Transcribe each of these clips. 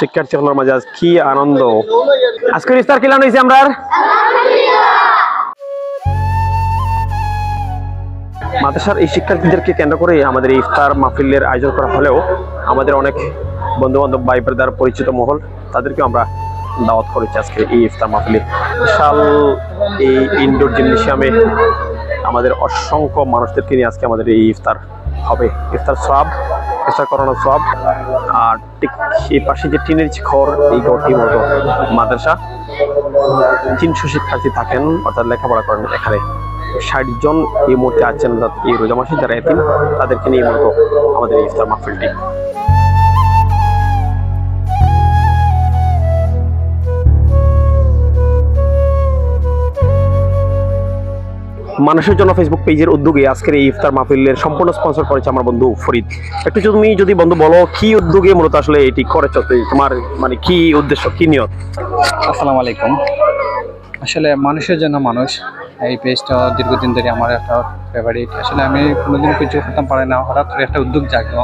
শিক্ষার্থী হলোর মাঝে আজ কি আনন্দ? আজকের ইফতার কিলান হয়েছে আমরা মাদ্রাসার এই শিক্ষার্থীদেরকে কেন্দ্র করে আমাদের ইফতার মাহফিলের আয়োজন করা হলেও আমাদের অনেক বন্ধু বান্ধব ভাই ব্রাদার, পরিচিত মহল তাদেরকে আমরা দাওয়াত করেছি আজকে এই ইফতার মাহফিলে। বিশাল এই ইনডোর জিমনেশিয়ামে আমাদের অসংখ্য মানুষদেরকে নিয়ে আজকে আমাদের এই ইফতার হবে। ইফতার সব ইফতার করানো সব। আর ঠিক এই পাশে যে টিনের যে ঘর এই ঘরটি মতো মাদ্রাসা তিনশো শিক্ষার্থী থাকেন, অর্থাৎ লেখাপড়া করেন এখানে। ষাট জন এই মুহূর্তে আছেন এই রোজা মাসে যারা এতিম, তাদেরকে নিয়ে মূলত আমাদের ইফতার মাহফিলটি। মানুষের জন্য ফেসবুক পেজের উদ্যোগে আজকের এই ইফতার মাহফিলের সম্পূর্ণ স্পন্সর করেছে আমার বন্ধু ফরিদ। একটু তুমি যদি বন্ধু বলো, কি উদ্যোগে মূলত আসলে এটি করেছ? তোমার মানে কি উদ্দেশ্য, কি নিয়ত? আসসালামু আলাইকুম। আসলে মানুষের জন্য মানুষ, এই পেজটা দীর্ঘদিন ধরে আমার একটা ফেভারিট আসলে আমি কোনোদিন কিছু করতাম পারি না, হঠাৎ করে একটা উদ্যোগ জাগলো।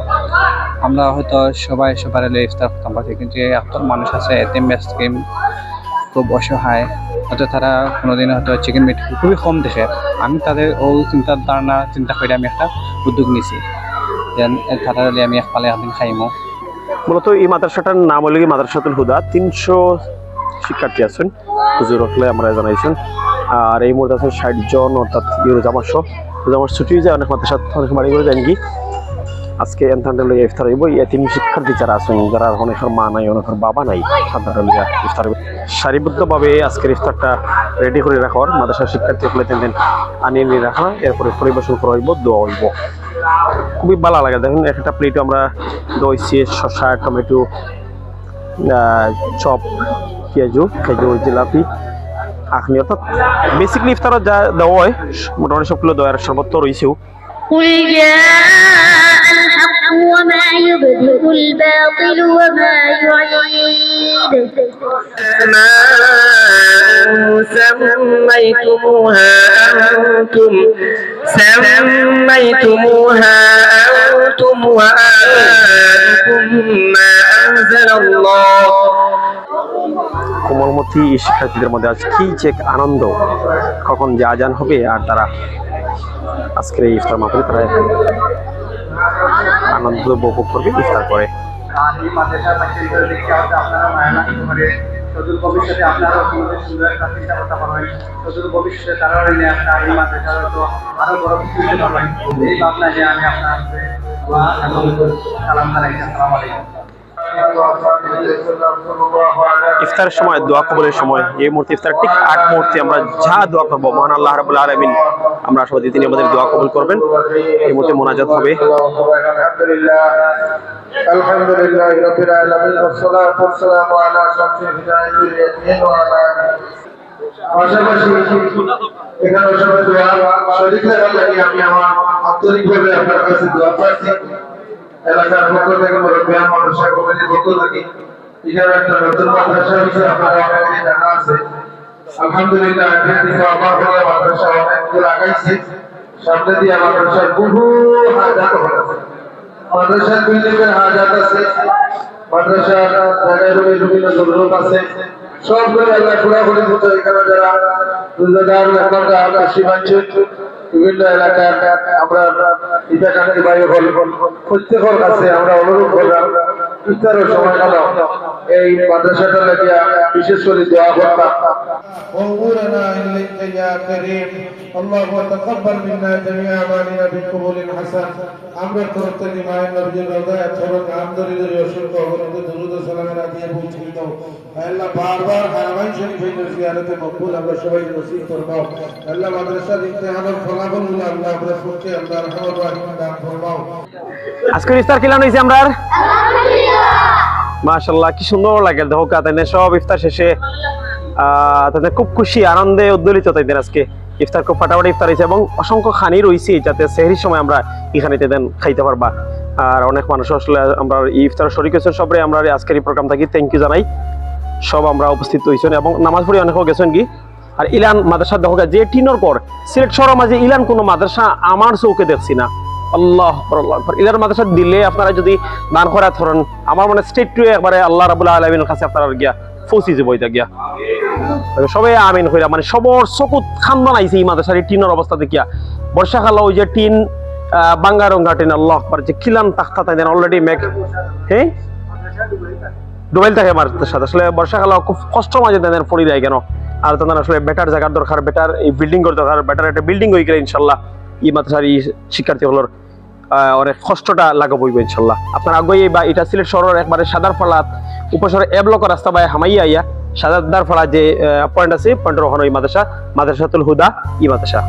আমরা হয়তো সবাই সবার ইফতার করতাম পারি, কিন্তু এত মানুষ আছে এতিম স্কিম খুব অসহায়। হয়তো তারা কোনোদিন হয়তো চিকেন মিট খুবই কম দেখে। আমি তাদের ও চিন্তা ধারণা চিন্তা করে আমি একটা উদ্যোগ নিছি। যেন তারা আমি একপালে একদিন খাইমো। মূলত এই মাদ্রাসাটার নাম হলো কি মাদ্রাসাতুল হুদা। তিনশো শিক্ষার্থী আছেন। হুজুর হলে আমরা জানাইছেন আর এই মুহূর্তে আছেন ষাট জন অর্থাৎ রোজামাস রোজামাস ছুটি যায় অনেক মাদ্রাসা অনেক বাড়ি করে যান কি আজকে এনথান্ডাল ইফতার হইব, এই তিন শিক্ষার্থী যারা আছেন যারা অনেকের মা নাই, অনেকের বাবা নাই সাধারণ ইফতার হইব। সারিবদ্ধভাবে আজকের ইফতারটা রেডি করে রাখার মাদ্রাসার শিক্ষার্থী হলে তিন দিন আনিয়ে নিয়ে রাখা এরপরে পরিবেশন করা হইব, দোয়া হইব। খুবই ভালো লাগে, দেখুন একটা প্লেটে আমরা দই শসা, টমেটো চপ পেঁয়াজু খেজুর জিলাপি, আখনি, অর্থাৎ বেসিকলি ইফতারত যা দেওয়া হয়, মোটামুটি সবগুলো দয়ার শরবত তো রয়েছেও قل جاء الحق وما يبدئ الباطل وما يعيد سميتموها أنتم سميتموها أنتم وآباؤكم ما أنزل الله কোমলমতি এই শিক্ষার্থীদের মধ্যে আজ কি যে এক আনন্দ কখন যে আজান হবে আর তারা আজকের এই ইফতার মাহফিলে তারা আনন্দ উপভোগ করবে ইফতার করে। সুন্দর একটা করতে পারবেন সদূর ভবিষ্যতে এই তো আরও বড় কিছু আমি আপনার সালাম জানাই। আসসালামু আলাইকুম। ইফতারের সময় দোয়া কবলের সময় এই মুহূর্তে ইফতার ঠিক আট মুহূর্তে আমরা যা দোয়া করবো মহান আল্লাহ রাবুল আলমিন আমরা আশাবাদী তিনি আমাদের দোয়া কবুল করবেন এই মুহূর্তে মোনাজাত হবে الحمد لله الحمد لله رب العالمين والصلاة والسلام على شمس هداية اليتيم وعلى آله পাশাপাশি এখানে সবাই দোয়া শরীর থাকার লাগে আমি আমার আন্তরিকভাবে আপনার কাছে দোয়া প্রার্থী এলাকার পক্ষ থেকে মুরব্বিয়া মাদ্রাসা কমিটির পক্ষ থেকে এখানে একটা নতুন মাদ্রাসা হয়েছে, আপনারা অনেকেই জানা আছে। আলহামদুলিল্লাহ সবগুলো যারা কাশি বাঞ্চুর বিভিন্ন এলাকার আমরা ইটাকানের বাইরে হল প্রত্যেকের কাছে আমরা অনুরোধ করলাম ইফতারের সময় গেল এই মাদ্রাসাটা লাগিয়া বিশেষ করে দোয়া করতাম وانظرنا إليك يا كريم الله تقبل منا جميع أعمالنا بقبول حسن আমরা তরফ থেকে মায়ের নবীর রোজায় এবং আমদরিদের অসংখ্য অগণিত দুরুদ ও সালামের দিয়ে পৌঁছে দাও আল্লাহ বারবার হারামাইন শরীফের জিয়ারতে মকবুল আমরা সবাই নসিব ফরমাও আল্লাহ মাদ্রাসার ইমতিহানের ফলাফল গুলো আল্লাহ আমরা শুনতে আল্লাহ রহমত রাহিম দান ফরমাও আজকের ইফতার কিলান হয়েছে আমরা মাশাল্লাহ কি সুন্দর লাগে। দেখো তাই সব ইফতার শেষে, আহ খুব খুশি, আনন্দে উদ্দোলিত তাইদের আজকে। ইফতার খুব ফাটাফাটি ইফতার হয়েছে এবং অসংখ্য খানি রয়েছে, যাতে সেহরির সময় আমরা এখানে তাদের খাইতে পারবা। আর অনেক মানুষ আসলে আমরা ইফতার শরীর হয়েছেন সবরে, আমরা আজকের এই প্রোগ্রাম থাকি থ্যাংক ইউ জানাই। সব আমরা উপস্থিত হয়েছেন এবং নামাজ পড়ে অনেকেও গেছেন কি? আর ইলান মাদ্রাসা দেখো যে টিনোর পর, সিলেট শহরের মাঝে ইলান কোনো মাদ্রাসা আমার চৌকে দেখছি না। আল্লাহ দিলে আপনারা যদি দান করা ধরেন আমার স্টেট টু একবারে আল্লাহ আলমিনের কাছে আপনারা গিয়া গিয়া। আমিন মানে সবর চকুত আইছে এই মাদ্রাসার টিনের অবস্থা দেখিয়া। বর্ষাকালে ওই যে টিন আহ, বাঙ্গা রঙ্গা টিন আল্লাহ যে কিলান তাখতা তাই দেন অলরেডি মেঘ। হ্যাঁ ডুবাইল থাকে মাদ্রাসার আসলে বর্ষাকালে খুব কষ্ট মাঝে তাদের পড়ি দেয় কেন? আর তাদের আসলে বেটার জায়গার দরকার বেটার এই বিল্ডিং করে দরকার বেটার একটা বিল্ডিং হয়ে গেলে ইনশাল্লাহ এই মাদ্রাসার এই শিক্ষার্থী হলোর অনেক কষ্টটা লাগাবো ইনশাল্লাহ। আপনার আগে বা এটা সিলেট শহরের একবারে সাদার ফালাত এ ব্লকের রাস্তা বাই হামাইয়া আইয়া, সাদার ফলা যে পয়েন্ট আছে পয়েন্টের ওখানে ওই মাদ্রাসা, মাদ্রাসাতুল হুদা, ই মাদ্রাসা।